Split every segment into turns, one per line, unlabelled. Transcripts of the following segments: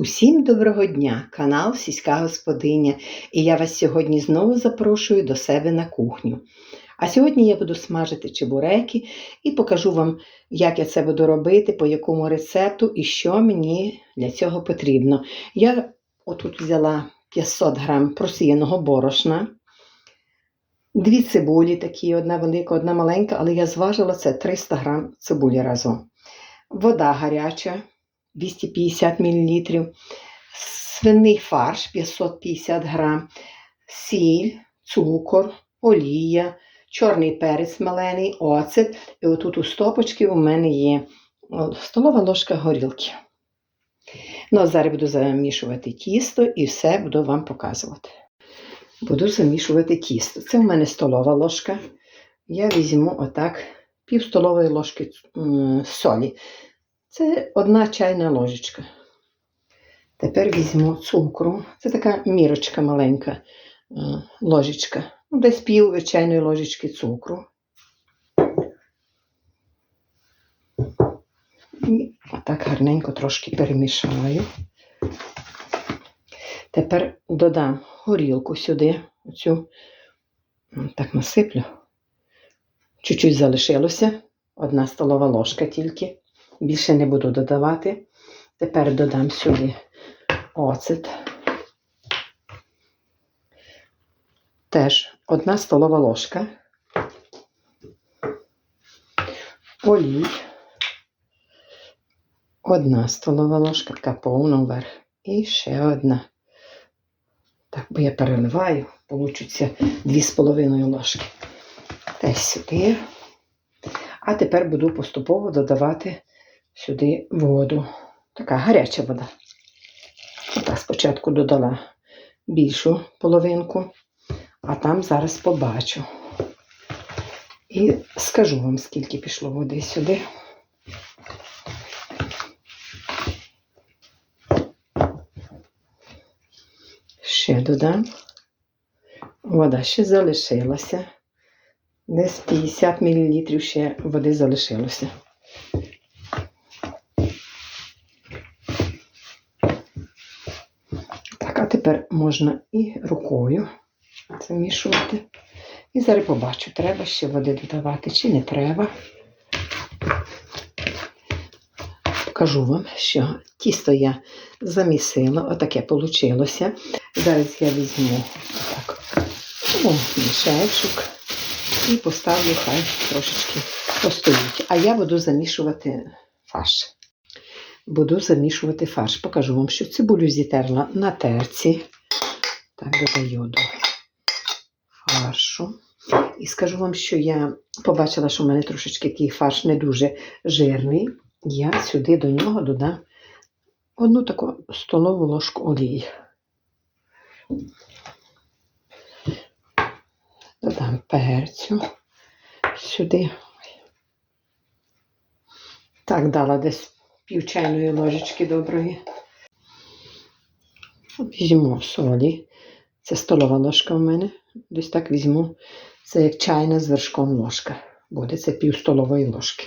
Усім доброго дня! Канал Сільська Господиня. І я вас сьогодні знову запрошую до себе на кухню. А сьогодні я буду смажити чебуреки і покажу вам, як я це буду робити, по якому рецепту і що мені для цього потрібно. Я отут взяла 500 грам просіяного борошна, дві цибулі, такі, одна велика, одна маленька, але я зважила це 300 грам цибулі разом. Вода гаряча. 250 мл, свиний фарш 550 грам, сіль, цукор, олія, чорний перець малений, оцет. І отут у стопочці у мене є столова ложка горілки. Ну, а зараз буду замішувати тісто і все буду вам показувати. Буду замішувати тісто. Це в мене столова ложка. Я візьму отак пів столової ложки солі. Це одна чайна ложечка. Тепер візьму цукру. Це така мірочка маленька е, ложечка. Ну, десь пів чайної ложечки цукру. І отак гарненько трошки перемішаю. Тепер додам горілку сюди, оцю так насиплю. Чуть-чуть залишилося. Одна столова ложка тільки. Більше не буду додавати. Тепер додам сюди оцет. Теж одна столова ложка. Олій. Одна столова ложка, така повна вверх. І ще одна. Так, бо я переливаю, з половиною ложки. Десь сюди. А тепер буду поступово додавати сюди воду. Така гаряча вода. Отак спочатку додала більшу половинку, а там зараз побачу. І скажу вам, скільки пішло води сюди. Ще додам. Вода ще залишилася. Десь 50 мл ще води залишилося. Тепер можна і рукою замішувати. І зараз побачу, треба ще води додавати чи не треба. Покажу вам, що тісто я замісила, отаке вийшло. Зараз я візьму отак, о, мішечок і поставлю, хай трошечки постоїть. А я буду замішувати фарш. Буду замішувати фарш. Покажу вам, що цибулю зітерла на терці. Так, додаю до фаршу. І скажу вам, що я побачила, що в мене трошечки такий фарш не дуже жирний. Я сюди до нього додам одну таку столову ложку олії. Додам перцю сюди. Так, дала десь пів чайної ложечки доброї. Візьму солі. Це столова ложка в мене. Десь так візьму. Це як чайна з вершком ложка. Буде це пів столової ложки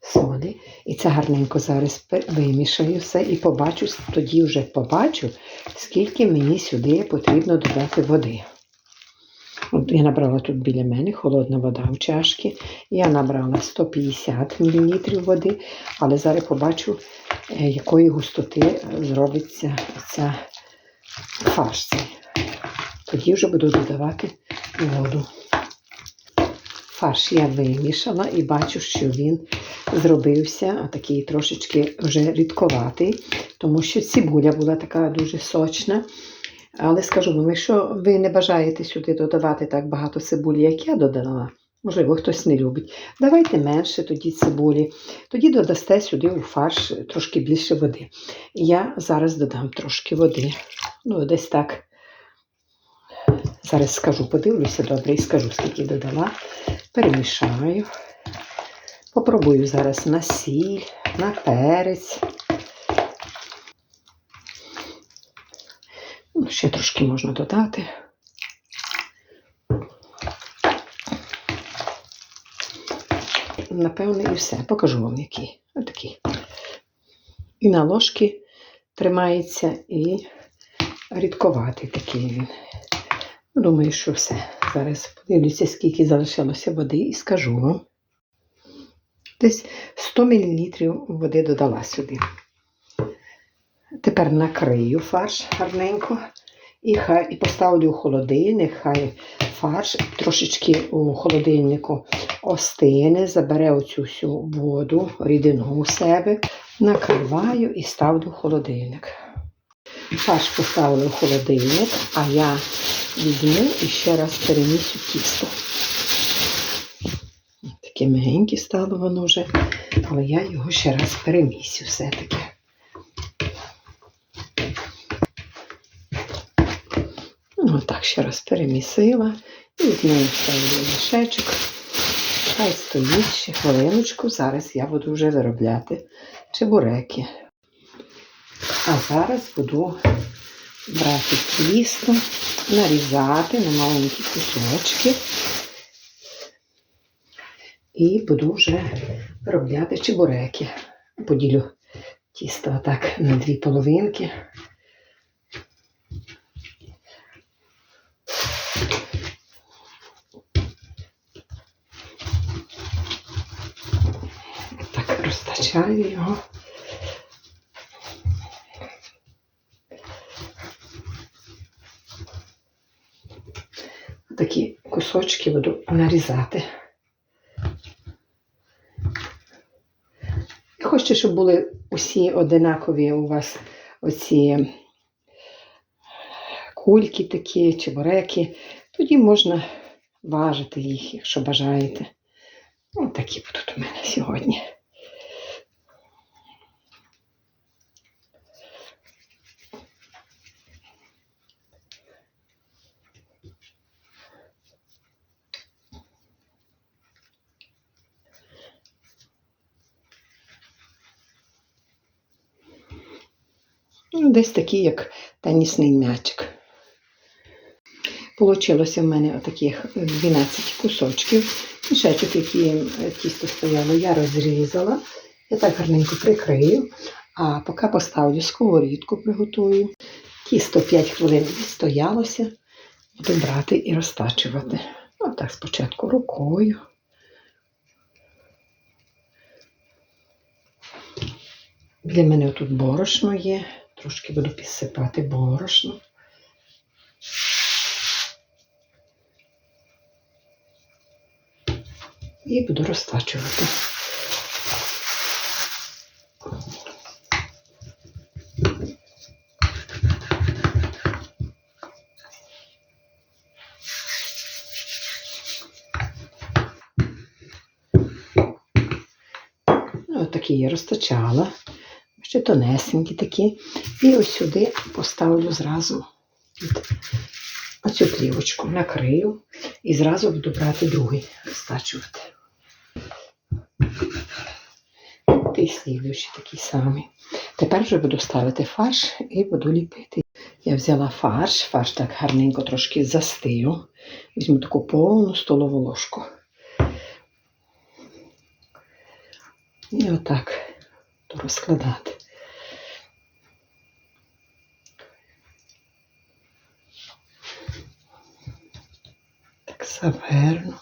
солі. І це гарненько зараз вимішаю все і побачу, тоді вже побачу, скільки мені сюди потрібно додати води. От Я набрала тут біля мене холодна вода в чашки. Я набрала 150 мл води, але зараз побачу, е, якої густоти зробиться ця фарш. Тоді вже буду додавати воду. Фарш я вимішала і бачу, що він зробився такий трошечки вже рідковатий, тому що цибуля була така дуже сочна. Але скажу вам, якщо ви не бажаєте сюди додавати так багато цибулі, як я додала, можливо, хтось не любить, давайте менше тоді цибулі. Тоді додасте сюди у фарш трошки більше води. Я зараз додам трошки води. Ну, десь так. Зараз скажу, подивлюся добре і скажу, скільки додала. Перемішаю. Попробую зараз на сіль, на перець. Ще трошки можна додати. Напевне, і все. Покажу вам який. Отакий. І на ложки тримається і рідковатий такий він. Думаю, що все. Зараз подивлюся, скільки залишилося води і скажу вам. Десь 100 мл води додала сюди. Тепер накрию фарш гарненько і, хай, і поставлю у холодильник, хай фарш трошечки у холодильнику остине, забере оцю всю воду, рідину у себе, накриваю і ставлю в холодильник. Фарш поставлю в холодильник, а я візьму і ще раз перемісю тісто. Таке мягеньке стало воно вже, але я його ще раз перемісю все-таки. Так ще раз перемісила і знову ставлю мішечок. Хай стоїть ще хвилиночку. Зараз я буду вже виробляти чебуреки. А зараз буду брати тісто, нарізати на маленькі кусочки. І буду вже виробляти чебуреки. Поділю тісто отак на дві половинки. Так розтачаю його. Такі кусочки буду нарізати. І Хочу, щоб були усі одинакові у вас оці кульки такі, чебуреки. Тоді можна важити їх, якщо бажаєте. Ось такі будуть у мене сьогодні. Десь такий, як тенісний м'ячик. Получилося в мене отаких 12 кусочків. Мішечок, який е, тісто стояло, я розрізала. Я так гарненько прикрию, а поки поставлю сковорідку, приготую. Тісто 5 хвилин відстоялося, буду брати і розтачувати. Отак спочатку рукою. Для мене тут борошно є. Трошки буду підсипати борошно. І буду розтачувати. Ну, такі я розтачала. Ще тонесенькі такі. І ось сюди поставлю зразу під оцю плівочку, накрию і зразу буду брати другий, розтачувати. І слідуючий такий самий. Тепер вже буду ставити фарш і буду ліпити. Я взяла фарш, фарш так гарненько трошки застию. Візьму таку повну столову ложку. І отак буду розкладати. Так заверну.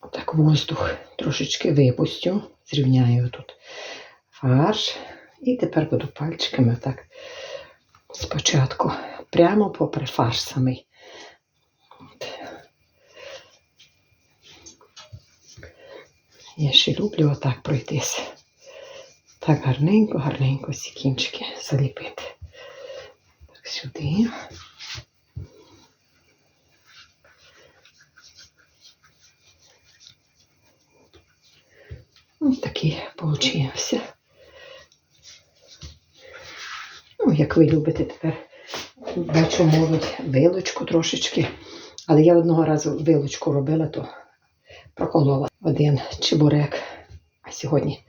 Отак воздух трошечки випустю, зрівняю тут фарш. І тепер буду пальчиками отак спочатку прямо попри фарш самий. Я ще люблю отак пройтися. Так гарненько, гарненько ці кінчики заліпити. Так, сюди. Ось такий получився. Ну, як ви любите тепер, бачу, мовить вилочку трошечки. Але я одного разу вилочку робила, то проколола один чебурек. А сьогодні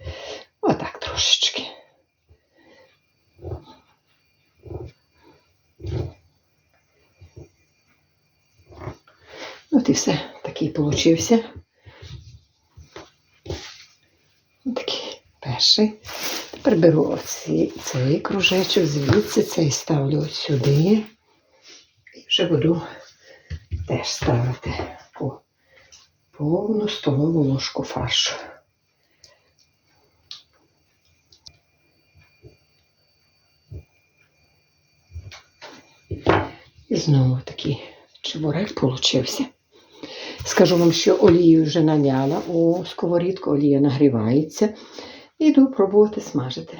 отак трошечки. От і все, такий получився. Перший. Приберу оці, цей кружечок, звідси цей ставлю сюди. І вже буду теж ставити по повну столову ложку фаршу. І знову такий чебурек получився. Скажу вам, що олію вже наляла у сковорідку, олія нагрівається. Іду пробувати смажити.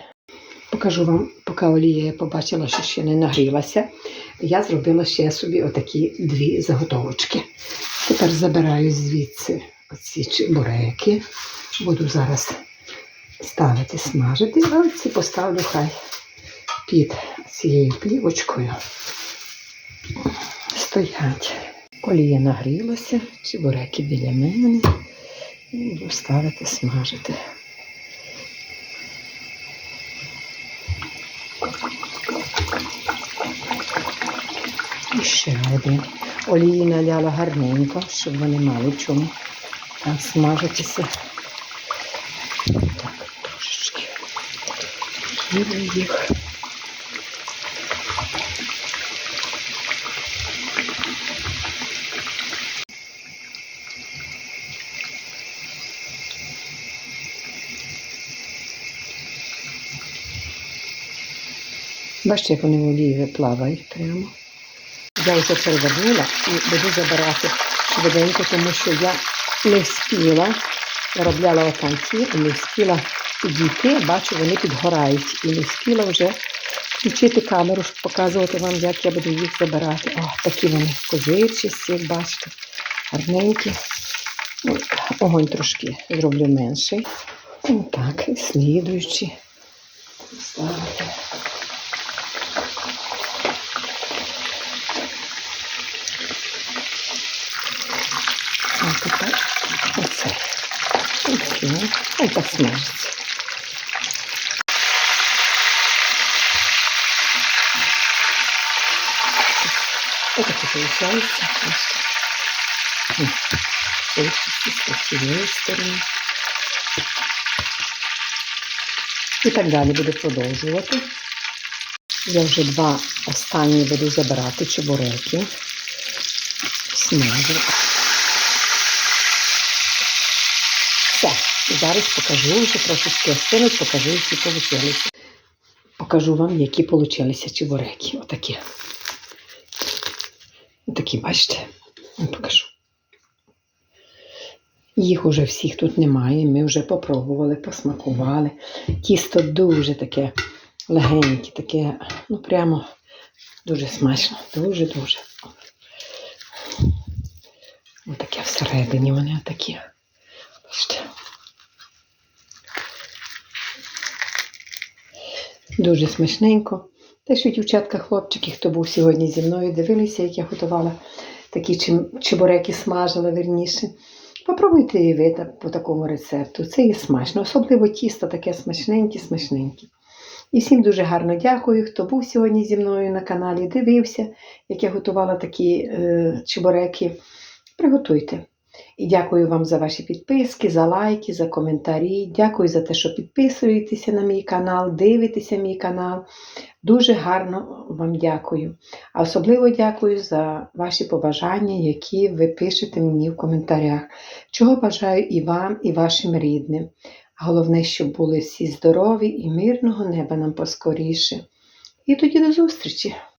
Покажу вам, поки олія я побачила, що ще не нагрілася. Я зробила ще собі отакі дві заготовочки. Тепер забираю звідси оці чебуреки. Буду зараз ставити смажити, а оці поставлю хай під цією плівочкою. Стоять. Олія нагрілася, чебуреки біля мене. І буду ставити смажити. І ще один. Олії наляла гарненько, щоб вони мали чому там смажитися. Так, трошечки. Кину їх. Бачите, як вони в плавають прямо. Я вже перевернула і буду забирати швиденько, тому що я не вспіла, робляла отанці не вспіла підійти, бачу, вони підгорають. І не вспіла вже включити камеру, щоб показувати вам, як я буду їх забирати. О, такі вони козичі, як бачите, гарненькі. Ну, Огонь трошки зроблю менший. Так, слідуючи. Ставити. А тепер оце. І все. Хай так смажиться. Получается. С цієї сторони. І так далі буду продовжувати. Я вже два останні буду забирати чебуреки. Смажу. Все, і зараз покажу, вже трошечки остинуть, покажу, які вийшли. Покажу вам, які вийшли чебуреки. Отакі. Отакі, бачите? Покажу. Їх уже всіх тут немає. Ми вже попробували, посмакували. Тісто дуже таке легеньке, таке, ну прямо дуже смачно. Дуже-дуже. Отаке всередині вони. Бачите. Дуже смачненько. Те, що дівчатка, хлопчики, хто був сьогодні зі мною, дивилися, як я готувала такі чебуреки смажила верніше. Попробуйте і ви по такому рецепту. Це є смачно. Особливо тісто таке смачненьке, смачненьке. І всім дуже гарно дякую, хто був сьогодні зі мною на каналі, дивився, як я готувала такі е, чебуреки. Приготуйте. І дякую вам за ваші підписки, за лайки, за коментарі. Дякую за те, що підписуєтеся на мій канал, дивитеся мій канал. Дуже гарно вам дякую. А особливо дякую за ваші побажання, які ви пишете мені в коментарях. Чого бажаю і вам, і вашим рідним. Головне, щоб були всі здорові і мирного неба нам поскоріше. І тоді до зустрічі!